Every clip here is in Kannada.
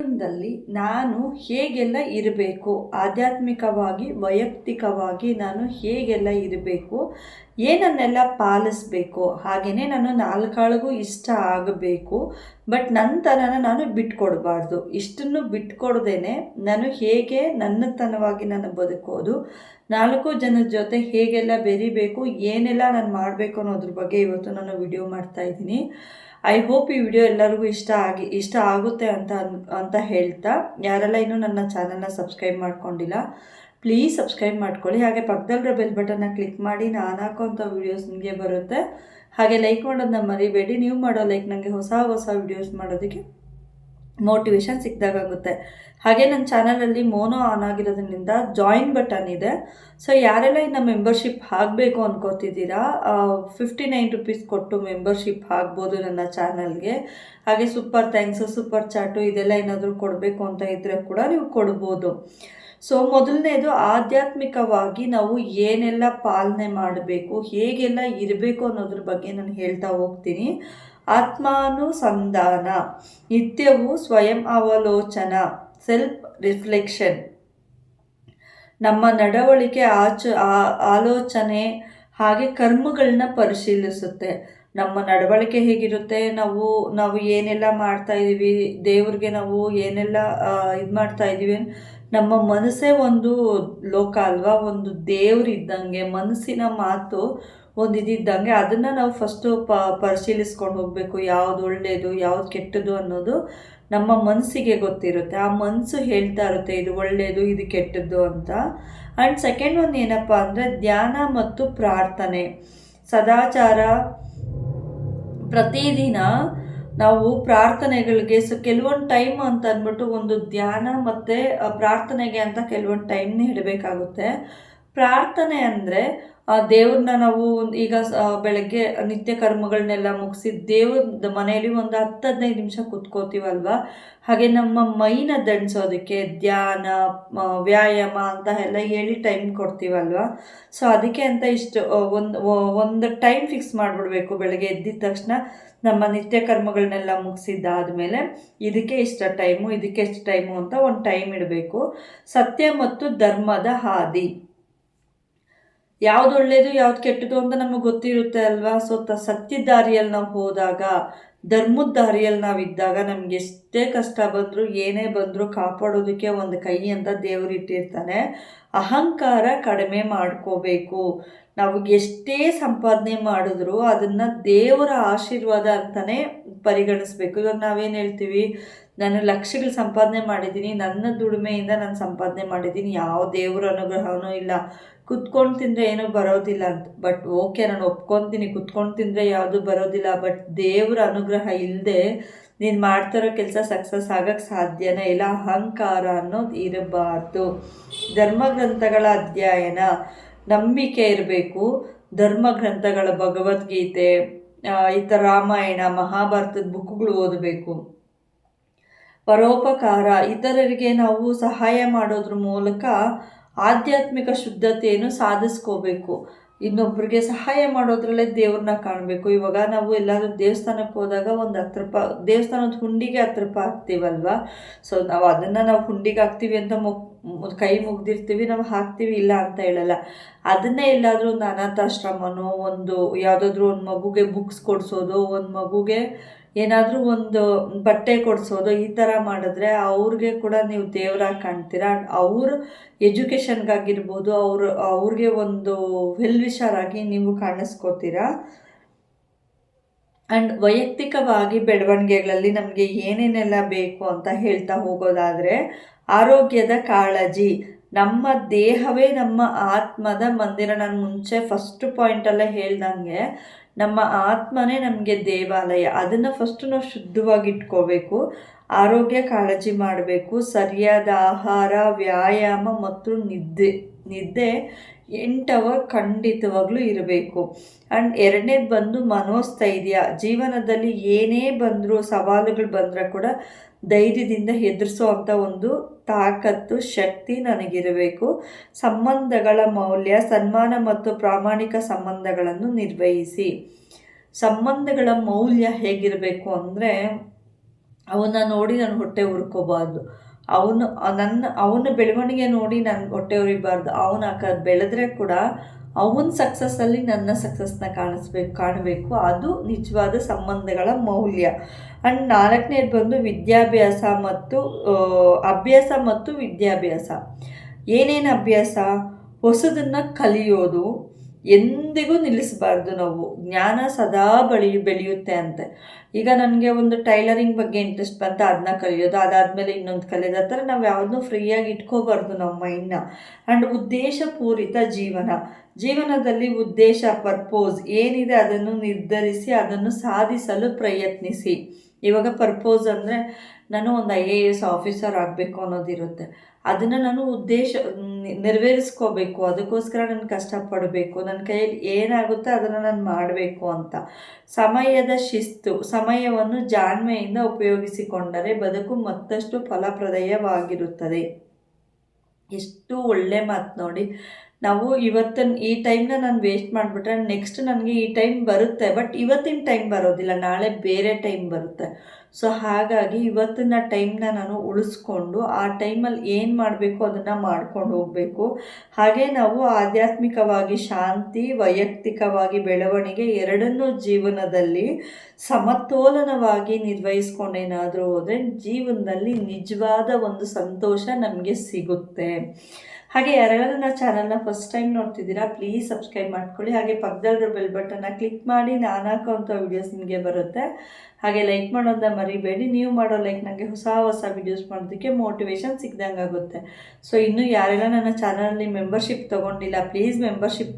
ಜೀವನದಲ್ಲಿ ನಾನು ಹೇಗೆಲ್ಲ ಇರಬೇಕು? ಆಧ್ಯಾತ್ಮಿಕವಾಗಿ ವೈಯಕ್ತಿಕವಾಗಿ ನಾನು ಹೇಗೆಲ್ಲ ಇರಬೇಕು? ಏನನ್ನೆಲ್ಲ ಪಾಲಿಸ್ಬೇಕು? ಹಾಗೆಯೇ ನಾನು ನಾಲ್ಕಾಳಿಗೂ ಇಷ್ಟ ಆಗಬೇಕು, ಬಟ್ ನಂತರನ ನಾನು ಬಿಟ್ಕೊಡಬಾರ್ದು. ಇಷ್ಟನ್ನು ಬಿಟ್ಕೊಡ್ದೇನೆ ನಾನು ಹೇಗೆ ನನ್ನತನವಾಗಿ ನಾನು ಬದುಕೋದು, ನಾಲ್ಕು ಜನದ ಜೊತೆ ಹೇಗೆಲ್ಲ ಬೆರಿಬೇಕು, ಏನೆಲ್ಲ ನಾನು ಮಾಡಬೇಕು ಅನ್ನೋದ್ರ ಬಗ್ಗೆ ಇವತ್ತು ನಾನು ವಿಡಿಯೋ ಮಾಡ್ತಾ ಇದ್ದೀನಿ. ಐ ಹೋಪ್ ಈ ವಿಡಿಯೋ ಎಲ್ಲರಿಗೂ ಇಷ್ಟ ಆಗಿ, ಇಷ್ಟ ಆಗುತ್ತೆ ಅಂತ ಅಂತ ಹೇಳ್ತಾ. ಯಾರೆಲ್ಲ ಇನ್ನೂ ನನ್ನ ಚಾನಲ್ನ ಸಬ್ಸ್ಕ್ರೈಬ್ ಮಾಡ್ಕೊಂಡಿಲ್ಲ ಪ್ಲೀಸ್ ಸಬ್ಸ್ಕ್ರೈಬ್ ಮಾಡ್ಕೊಳ್ಳಿ. ಹಾಗೆ ಪಕ್ಕದಲ್ಲಿರೋ ಬೆಲ್ ಬಟನ್ನ ಕ್ಲಿಕ್ ಮಾಡಿ, ನಾನು ಹಾಕೋಂಥ ವೀಡಿಯೋಸ್ ನಿಮಗೆ ಬರುತ್ತೆ. ಹಾಗೆ ಲೈಕ್ ಮಾಡೋದನ್ನ ಮರಿಬೇಡಿ. ನೀವು ಮಾಡೋ ಲೈಕ್ ನನಗೆ ಹೊಸ ಹೊಸ ವೀಡಿಯೋಸ್ ಮಾಡೋದಕ್ಕೆ ಮೋಟಿವೇಶನ್ ಸಿಕ್ಕಿದಾಗುತ್ತೆ ಹಾಗೆ ನನ್ನ ಚಾನಲಲ್ಲಿ ಮೋನೋ ಆನ್ ಆಗಿರೋದ್ರಿಂದ ಜಾಯಿನ್ ಬಟನ್ ಇದೆ. ಸೊ ಯಾರೆಲ್ಲ ಇನ್ನು ಮೆಂಬರ್ಶಿಪ್ ಆಗಬೇಕು ಅನ್ಕೋತಿದ್ದೀರಾ ಫಿಫ್ಟಿ ನೈನ್ ರುಪೀಸ್ ಕೊಟ್ಟು ಮೆಂಬರ್ಶಿಪ್ ಆಗ್ಬೋದು ನನ್ನ ಚಾನಲ್ಗೆ. ಹಾಗೆ ಸೂಪರ್ ಥ್ಯಾಂಕ್ಸು ಸೂಪರ್ ಚಾಟು ಇದೆಲ್ಲ ಏನಾದರೂ ಕೊಡಬೇಕು ಅಂತ ಇದ್ದರೆ ಕೂಡ ನೀವು ಕೊಡ್ಬೋದು. ಸೊ ಮೊದಲನೇದು ಆಧ್ಯಾತ್ಮಿಕವಾಗಿ ನಾವು ಏನೆಲ್ಲ ಪಾಲನೆ ಮಾಡಬೇಕು, ಹೇಗೆಲ್ಲ ಇರಬೇಕು ಅನ್ನೋದ್ರ ಬಗ್ಗೆ ನಾನು ಹೇಳ್ತಾ ಹೋಗ್ತೀನಿ. ಆತ್ಮಾನುಸಂಧಾನ, ನಿತ್ಯವೂ ಸ್ವಯಂ ಅವಲೋಚನ ಸೆಲ್ಫ್ ರಿಫ್ಲೆಕ್ಷನ್ ನಮ್ಮ ನಡವಳಿಕೆ ಆಚ ಆಲೋಚನೆ ಹಾಗೆ ಕರ್ಮಗಳನ್ನ ಪರಿಶೀಲಿಸುತ್ತೆ. ನಮ್ಮ ನಡವಳಿಕೆ ಹೇಗಿರುತ್ತೆ? ನಾವು ನಾವು ಏನೆಲ್ಲ ಮಾಡ್ತಾ ಇದ್ದೀವಿ ದೇವ್ರಿಗೆ ನಾವು ಏನೆಲ್ಲ ಇದು ಮಾಡ್ತಾ ಇದ್ದೀವಿ ನಮ್ಮ ಮನಸ್ಸೇ ಒಂದು ಲೋಕ ಅಲ್ವಾ? ಒಂದು ದೇವ್ರು ಇದ್ದಂಗೆ ಮನಸ್ಸಿನ ಮಾತು ಒಂದು ಇದಿದ್ದಂಗೆ ಅದನ್ನು ನಾವು ಫಸ್ಟು ಪ, ಪರಿಶೀಲಿಸ್ಕೊಂಡು ಹೋಗಬೇಕು. ಯಾವುದು ಒಳ್ಳೆಯದು ಯಾವುದು ಕೆಟ್ಟದ್ದು ಅನ್ನೋದು ನಮ್ಮ ಮನಸ್ಸಿಗೆ ಗೊತ್ತಿರುತ್ತೆ. ಆ ಮನಸ್ಸು ಹೇಳ್ತಾ ಇರುತ್ತೆ, ಇದು ಒಳ್ಳೆಯದು ಇದು ಕೆಟ್ಟದ್ದು ಅಂತ. ಆ್ಯಂಡ್ ಸೆಕೆಂಡ್ ಒಂದು ಏನಪ್ಪ ಅಂದರೆ ಧ್ಯಾನ ಮತ್ತು ಪ್ರಾರ್ಥನೆ. ಸದಾಚಾರ ಪ್ರತಿದಿನ ನಾವು ಪ್ರಾರ್ಥನೆಗಳಿಗೆ ಸೊ, ಕೆಲವೊಂದು ಟೈಮ್ ಅಂತ ಅಂದ್ಬಿಟ್ಟು ಒಂದು ಧ್ಯಾನ ಮತ್ತು ಪ್ರಾರ್ಥನೆಗೆ ಅಂತ ಕೆಲವೊಂದು ಟೈಮ್ನ ಇಡಬೇಕಾಗುತ್ತೆ. ಪ್ರಾರ್ಥನೆ ಅಂದರೆ ದೇವ್ರನ್ನ ನಾವು ಈಗ ಬೆಳಗ್ಗೆ ನಿತ್ಯ ಕರ್ಮಗಳನ್ನೆಲ್ಲ ಮುಗಿಸಿ ದೇವ್ರ ಮನೆಯಲ್ಲಿ ಒಂದು ಹತ್ತು ಹದಿನೈದು ನಿಮಿಷ ಕುತ್ಕೋತೀವಲ್ವ? ಹಾಗೆ ನಮ್ಮ ಮೈನ ದಂಡಿಸೋದಕ್ಕೆ ಧ್ಯಾನ ವ್ಯಾಯಾಮ ಅಂತ ಎಲ್ಲ ಹೇಳಿ ಟೈಮ್ ಕೊಡ್ತೀವಲ್ವ? ಸೊ ಅದಕ್ಕೆ ಅಂತ ಇಷ್ಟು ಒಂದು ಒಂದು ಟೈಮ್ ಫಿಕ್ಸ್ ಮಾಡಿಬಿಡ್ಬೇಕು ಬೆಳಗ್ಗೆ ಎದ್ದಿದ ತಕ್ಷಣ. ನಮ್ಮ ನಿತ್ಯ ಕರ್ಮಗಳನ್ನೆಲ್ಲ ಮುಗಿಸಿದ್ದಾದಮೇಲೆ ಇದಕ್ಕೆ ಇಷ್ಟ ಟೈಮು, ಇದಕ್ಕೆ ಎಷ್ಟು ಟೈಮು ಅಂತ ಒಂದು ಟೈಮ್ ಇಡಬೇಕು. ಸತ್ಯ ಮತ್ತು ಧರ್ಮದ ಹಾದಿ. ಯಾವ್ದು ಒಳ್ಳೇದು, ಯಾವ್ದು ಕೆಟ್ಟದು ಅಂತ ನಮಗೆ ಗೊತ್ತಿರುತ್ತೆ ಅಲ್ವಾ? ಸೊ ತ ಸತ್ಯದ ದಾರಿಯಲ್ಲಿ ನಾವು ಹೋದಾಗ, ಧರ್ಮದ ದಾರಿಯಲ್ಲಿ ನಾವಿದ್ದಾಗ ನಮ್ಗೆ ಎಷ್ಟೇ ಕಷ್ಟ ಬಂದರೂ, ಏನೇ ಬಂದರೂ ಕಾಪಾಡೋದಕ್ಕೆ ಒಂದು ಕೈ ಅಂತ ದೇವರು ಇಟ್ಟಿರ್ತಾನೆ. ಅಹಂಕಾರ ಕಡಿಮೆ ಮಾಡ್ಕೋಬೇಕು. ನಾವು ಎಷ್ಟೇ ಸಂಪಾದನೆ ಮಾಡಿದ್ರು ಅದನ್ನು ದೇವರ ಆಶೀರ್ವಾದ ಅಂತಲೇ ಪರಿಗಣಿಸ್ಬೇಕು. ಇವಾಗ ನಾವೇನು ಹೇಳ್ತೀವಿ? ನಾನು ಲಕ್ಷಗಳು ಸಂಪಾದನೆ ಮಾಡಿದ್ದೀನಿ, ನನ್ನ ದುಡಿಮೆಯಿಂದ ನಾನು ಸಂಪಾದನೆ ಮಾಡಿದ್ದೀನಿ, ಯಾವ ದೇವರ ಅನುಗ್ರಹವೂ ಇಲ್ಲ. ಕುತ್ಕೊಂಡು ತಿಂದರೆ ಏನೂ ಬರೋದಿಲ್ಲ ಅಂತ. ಬಟ್ ಓಕೆ ನಾನು ಒಪ್ಕೊತೀನಿ, ಕುತ್ಕೊಂಡು ತಿಂದರೆ ಯಾವುದು ಬರೋದಿಲ್ಲ. ಬಟ್ ದೇವರ ಅನುಗ್ರಹ ಇಲ್ಲದೆ ನೀನು ಮಾಡ್ತಿರೋ ಕೆಲಸ ಸಕ್ಸಸ್ ಆಗೋಕ್ಕೆ ಸಾಧ್ಯನೇ ಇಲ್ಲ. ಅಹಂಕಾರ ಅನ್ನೋದು ಇರಬಾರ್ದು. ಧರ್ಮಗ್ರಂಥಗಳ ಅಧ್ಯಯನ. ನಂಬಿಕೆ ಇರಬೇಕು. ಧರ್ಮ ಗ್ರಂಥಗಳ ಭಗವದ್ಗೀತೆ ಈ ಥರ ರಾಮಾಯಣ, ಮಹಾಭಾರತದ ಬುಕ್ಗಳು ಓದಬೇಕು. ಪರೋಪಕಾರ, ಇತರರಿಗೆ ನಾವು ಸಹಾಯ ಮಾಡೋದ್ರ ಮೂಲಕ ಆಧ್ಯಾತ್ಮಿಕ ಶುದ್ಧತೆಯನ್ನು ಸಾಧಿಸ್ಕೋಬೇಕು. ಇನ್ನೊಬ್ರಿಗೆ ಸಹಾಯ ಮಾಡೋದ್ರಲ್ಲೇ ದೇವ್ರನ್ನ ಕಾಣಬೇಕು. ಇವಾಗ ನಾವು ಎಲ್ಲಾದರೂ ದೇವಸ್ಥಾನಕ್ಕೆ ಹೋದಾಗ ಒಂದು ಹತ್ತು ರೂಪಾಯಿ ದೇವಸ್ಥಾನದ ಹುಂಡಿಗೆ ಹತ್ತು ರೂಪಾಯಿ ಹಾಕ್ತೀವಲ್ವ? ಸೊ ನಾವು ಅದನ್ನು ನಾವು ಹುಂಡಿಗೆ ಹಾಕ್ತೀವಿ ಅಂತ ಮುಗ್ ಕೈ ಮುಗ್ದಿರ್ತೀವಿ, ನಾವು ಹಾಕ್ತೀವಿ, ಇಲ್ಲ ಅಂತ ಹೇಳಲ್ಲ. ಅದನ್ನೇ ಎಲ್ಲಾದರೂ ಒಂದು ಅನಾಥಾಶ್ರಮನೋ, ಒಂದು ಯಾವುದಾದ್ರೂ ಒಂದು ಮಗುಗೆ ಬುಕ್ಸ್ ಕೊಡಿಸೋದು, ಒಂದು ಮಗುಗೆ ಏನಾದರೂ ಒಂದು ಬಟ್ಟೆ ಕೊಡಿಸೋದು ಈ ಥರ ಮಾಡಿದ್ರೆ ಅವ್ರಿಗೆ ಕೂಡ ನೀವು ದೇವರಾಗಿ ಕಾಣ್ತೀರಾ? ಅವ್ರ ಎಜುಕೇಷನ್ಗಾಗಿರ್ಬೋದು, ಅವರು, ಅವ್ರಿಗೆ ಒಂದು ವೆಲ್ ವಿಷಾರಾಗಿ ನೀವು ಕಾಣಿಸ್ಕೋತೀರಾ? ಆ್ಯಂಡ್ ವೈಯಕ್ತಿಕವಾಗಿ ಬೆಳವಣಿಗೆಗಳಲ್ಲಿ ನಮಗೆ ಏನೇನೆಲ್ಲ ಬೇಕು ಅಂತ ಹೇಳ್ತಾ ಹೋಗೋದಾದರೆ, ಆರೋಗ್ಯದ ಕಾಳಜಿ. ನಮ್ಮ ದೇಹವೇ ನಮ್ಮ ಆತ್ಮದ ಮಂದಿರ. ನಾನು ಮುಂಚೆ ಫಸ್ಟ್ ಪಾಯಿಂಟಲ್ಲೇ ಹೇಳ್ದಂಗೆ ನಮ್ಮ ಆತ್ಮನೇ ನಮಗೆ ದೇವಾಲಯ. ಅದನ್ನು ಫಸ್ಟು ನಾವು ಶುದ್ಧವಾಗಿ ಇಟ್ಕೋಬೇಕು ಆರೋಗ್ಯ ಕಾಳಜಿ ಮಾಡಬೇಕು. ಸರಿಯಾದ ಆಹಾರ, ವ್ಯಾಯಾಮ ಮತ್ತು ನಿದ್ದೆ ನಿದ್ದೆ ಎಂಟು ಅವರ್ ಖಂಡಿತವಾಗ್ಲೂ ಇರಬೇಕು. ಆ್ಯಂಡ್ ಎರಡನೇದು ಬಂದು ಮನೋಸ್ಥೈರ್ಯ. ಜೀವನದಲ್ಲಿ ಏನೇ ಬಂದರೂ, ಸವಾಲುಗಳು ಬಂದರೆ ಕೂಡ ಧೈರ್ಯದಿಂದ ಎದುರಿಸೋ ಅಂಥ ಒಂದು ತಾಕತ್ತು, ಶಕ್ತಿ ನನಗಿರಬೇಕು. ಸಂಬಂಧಗಳ ಮೌಲ್ಯ, ಸನ್ಮಾನ ಮತ್ತು ಪ್ರಾಮಾಣಿಕ ಸಂಬಂಧಗಳನ್ನು ನಿರ್ವಹಿಸಿ. ಸಂಬಂಧಗಳ ಮೌಲ್ಯ ಹೇಗಿರಬೇಕು ಅಂದರೆ, ಅವನ್ನ ನೋಡಿ ನಾನು ಹೊಟ್ಟೆ ಉರ್ಕೋಬಾರ್ದು. ಅವನು, ನನ್ನ, ಅವನ ಬೆಳವಣಿಗೆ ನೋಡಿ ನಾನು ಹೊಟ್ಟೆ ಉರಿಬಾರ್ದು. ಅವನು ಆ ಬೆಳೆದ್ರೆ ಕೂಡ ಅವನ ಸಕ್ಸಸ್ಸಲ್ಲಿ ನನ್ನ ಸಕ್ಸಸ್ನ ಕಾಣಿಸ್ಬೇಕು ಕಾಣಬೇಕು. ಅದು ನಿಜವಾದ ಸಂಬಂಧಗಳ ಮೌಲ್ಯ. ಆ್ಯಂಡ್ ನಾಲ್ಕನೇದು ಬಂದು ವಿದ್ಯಾಭ್ಯಾಸ ಮತ್ತು ಅಭ್ಯಾಸ ಮತ್ತು ವಿದ್ಯಾಭ್ಯಾಸ. ಏನೇನು ಅಭ್ಯಾಸ? ಹೊಸದನ್ನು ಕಲಿಯೋದು. ಎಂದಿಗೂ ನಿಲ್ಲಿಸಬಾರ್ದು ನಾವು. ಜ್ಞಾನ ಸದಾ ಬಳಿ, ಬೆಳೆಯುತ್ತೆ ಅಂತೆ. ಈಗ ನನಗೆ ಒಂದು ಟೈಲರಿಂಗ್ ಬಗ್ಗೆ ಇಂಟ್ರೆಸ್ಟ್ ಬಂತ ಅದನ್ನ ಕಲಿಯೋದು, ಅದಾದಮೇಲೆ ಇನ್ನೊಂದು ಕಲಿಯೋದು, ಆ ಥರ ನಾವು ಯಾವುದನ್ನೂ ಫ್ರೀಯಾಗಿ ಇಟ್ಕೋಬಾರ್ದು ನಮ್ಮ ಮೈಂಡ್ನ ಆ್ಯಂಡ್ ಉದ್ದೇಶಪೂರಿತ ಜೀವನ. ಜೀವನದಲ್ಲಿ ಉದ್ದೇಶ ಪರ್ಪೋಸ್ ಏನಿದೆ ಅದನ್ನು ನಿರ್ಧರಿಸಿ, ಅದನ್ನು ಸಾಧಿಸಲು ಪ್ರಯತ್ನಿಸಿ. ಇವಾಗ ಪರ್ಪೋಸ್ ಅಂದರೆ ನಾನು ಒಂದು ಐ ಎ ಎಸ್ ಆಫೀಸರ್ ಆಗಬೇಕು ಅನ್ನೋದಿರುತ್ತೆ ಅದನ್ನು ನಾನು ಉದ್ದೇಶ, ನೆರವೇರಿಸ್ಕೋಬೇಕು. ಅದಕ್ಕೋಸ್ಕರ ನಾನು ಕಷ್ಟಪಡಬೇಕು. ನನ್ನ ಕೈಯಲ್ಲಿ ಏನಾಗುತ್ತೆ ಅದನ್ನು ನಾನು ಮಾಡಬೇಕು ಅಂತ. ಸಮಯದ ಶಿಸ್ತು, ಸಮಯವನ್ನು ಜಾಣ್ಮೆಯಿಂದ ಉಪಯೋಗಿಸಿಕೊಂಡರೆ ಬದುಕು ಮತ್ತಷ್ಟು ಫಲಪ್ರದಯವಾಗಿರುತ್ತದೆ. ಎಷ್ಟು ಒಳ್ಳೆ ಮಾತು ನೋಡಿ. ನಾವು ಇವತ್ತಿನ ಈ ಟೈಮ್ನ ನಾನು ವೇಸ್ಟ್ ಮಾಡಿಬಿಟ್ರೆ ನೆಕ್ಸ್ಟ್ ನನಗೆ ಈ ಟೈಮ್ ಬರುತ್ತೆ. ಬಟ್ ಇವತ್ತಿನ ಟೈಮ್ ಬರೋದಿಲ್ಲ, ನಾಳೆ ಬೇರೆ ಟೈಮ್ ಬರುತ್ತೆ. ಸೊ ಹಾಗಾಗಿ ಇವತ್ತಿನ ಟೈಮ್ನ ನಾನು ಉಳಿಸ್ಕೊಂಡು ಆ ಟೈಮಲ್ಲಿ ಏನು ಮಾಡಬೇಕು ಅದನ್ನು ಮಾಡ್ಕೊಂಡು ಹೋಗಬೇಕು. ಹಾಗೆ ನಾವು ಆಧ್ಯಾತ್ಮಿಕವಾಗಿ ಶಾಂತಿ, ವೈಯಕ್ತಿಕವಾಗಿ ಬೆಳವಣಿಗೆ ಎರಡನ್ನೂ ಜೀವನದಲ್ಲಿ ಸಮತೋಲನವಾಗಿ ನಿರ್ವಹಿಸ್ಕೊಂಡೇನಾದರೂ ಹೋದರೆ ಜೀವನದಲ್ಲಿ ನಿಜವಾದ ಒಂದು ಸಂತೋಷ ನಮಗೆ ಸಿಗುತ್ತೆ. ಹಾಗೆ ಯಾರೆಲ್ಲರೂ ನನ್ನ ಚಾನಲ್ನ ಫಸ್ಟ್ ಟೈಮ್ ನೋಡ್ತಿದ್ದೀರಾ ಪ್ಲೀಸ್ ಸಬ್ಸ್ಕ್ರೈಬ್ ಮಾಡ್ಕೊಳ್ಳಿ. ಹಾಗೆ ಪಕ್ಕದಲ್ಲಿರೋ ಬೆಲ್ ಬಟನ್ನ ಕ್ಲಿಕ್ ಮಾಡಿ, ನಾನು ಹಾಕೋವಂಥ ವೀಡಿಯೋಸ್ ನಿಮಗೆ ಬರುತ್ತೆ. ಹಾಗೆ ಲೈಕ್ ಮಾಡೋದನ್ನ ಮರಿಬೇಡಿ. ನೀವು ಮಾಡೋ ಲೈಕ್ ನನಗೆ ಹೊಸ ಹೊಸ ವೀಡಿಯೋಸ್ ಮಾಡೋದಕ್ಕೆ ಮೋಟಿವೇಶನ್ ಸಿಗ್ದಂಗೆ ಆಗುತ್ತೆ ಸೊ ಇನ್ನೂ ಯಾರೆಲ್ಲ ನನ್ನ ಚಾನಲಲ್ಲಿ ಮೆಂಬರ್ಶಿಪ್ ತೊಗೊಂಡಿಲ್ಲ ಪ್ಲೀಸ್ ಮೆಂಬರ್ಶಿಪ್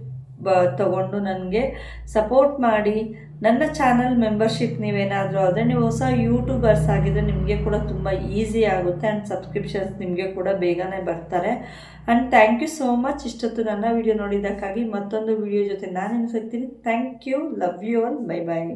ಬ, ತಗೊಂಡು ನನಗೆ ಸಪೋರ್ಟ್ ಮಾಡಿ. ನನ್ನ ಚಾನಲ್ ಮೆಂಬರ್ಶಿಪ್ ನೀವೇನಾದರೂ ಆದರೆ ನೀವು ಹೊಸ ಯೂಟ್ಯೂಬರ್ಸ್ ಆಗಿದ್ದರೆ ನಿಮಗೆ ಕೂಡ ತುಂಬ ಈಸಿ ಆಗುತ್ತೆ ಆ್ಯಂಡ್ ಸಬ್ಸ್ಕ್ರಿಪ್ಷನ್ಸ್ ನಿಮಗೆ ಕೂಡ ಬೇಗನೆ ಬರ್ತಾರೆ. And thank you so much ಇಷ್ಟೊತ್ತು ನನ್ನ ವಿಡಿಯೋ ನೋಡಿದ್ದಕ್ಕಾಗಿ ಮತ್ತೊಂದು ವಿಡಿಯೋ ಜೊತೆ ನಾನು ಸಿಗ್ತೀನಿ. Thank you love you all bye bye